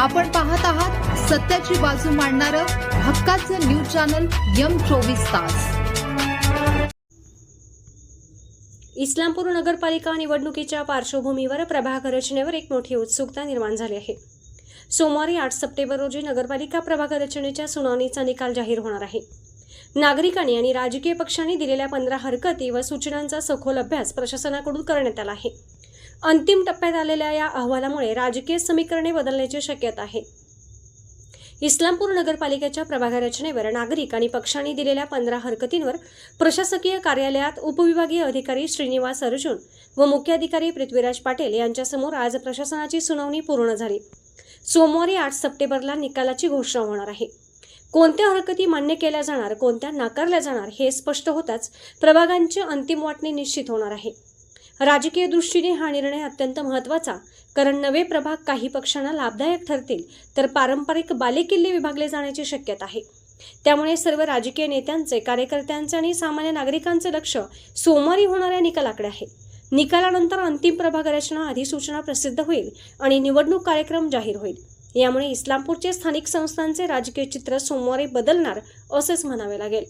आपण पाहत आहात सत्याची बाजू मांडणारं हक्काचं न्यूज चॅनल यम चोवीस तास. इस्लामपूर नगरपालिका निवडणुकीच्या पार्श्वभूमीवर प्रभाग रचनेवर एक मोठी उत्सुकता निर्माण झाली आहे. सोमवारी आठ सप्टेंबर रोजी नगरपालिका प्रभाग रचनेच्या सुनावणीचा निकाल जाहीर होणार आहे. नागरिकांनी आणि राजकीय पक्षांनी दिलेल्या पंधरा हरकती व सूचनांचा सखोल अभ्यास प्रशासनाकडून करण्यात आला आहे. अंतिम टप्प्यात आलेल्या या अहवालामुळे राजकीय समीकरणे बदलण्याची शक्यता आहे. इस्लामपूर नगरपालिकेच्या प्रभाग रचनेवर नागरिक आणि पक्षांनी दिलेल्या पंधरा हरकतींवर प्रशासकीय कार्यालयात उपविभागीय अधिकारी श्रीनिवास अर्जुन व मुख्याधिकारी पृथ्वीराज पाटील यांच्यासमोर आज प्रशासनाची सुनावणी पूर्ण झाली. सोमवारी आठ सप्टेंबरला निकालाची घोषणा होणार आहे. कोणत्या हरकती मान्य केल्या जाणार कोणत्या नाकारल्या जाणार हे स्पष्ट होताच प्रभागांची अंतिम वाटणी निश्चित होणार आहे. राजकीय दृष्टीने हा निर्णय अत्यंत महत्त्वाचा. कारण नवे प्रभाग काही पक्षांना लाभदायक ठरतील तर पारंपरिक बालेकिल्ले विभागले जाण्याची शक्यता आहे. त्यामुळे सर्व राजकीय नेत्यांचे कार्यकर्त्यांचे आणि सामान्य नागरिकांचे लक्ष सोमवारी होणाऱ्या निकालाकडे आहे. निकालानंतर अंतिम प्रभाग रचना अधिसूचना प्रसिद्ध होईल आणि निवडणूक कार्यक्रम जाहीर होईल. यामुळे इस्लामपूरचे स्थानिक संस्थांचे राजकीय चित्र सोमवारी बदलणार असेच म्हणावे लागेल.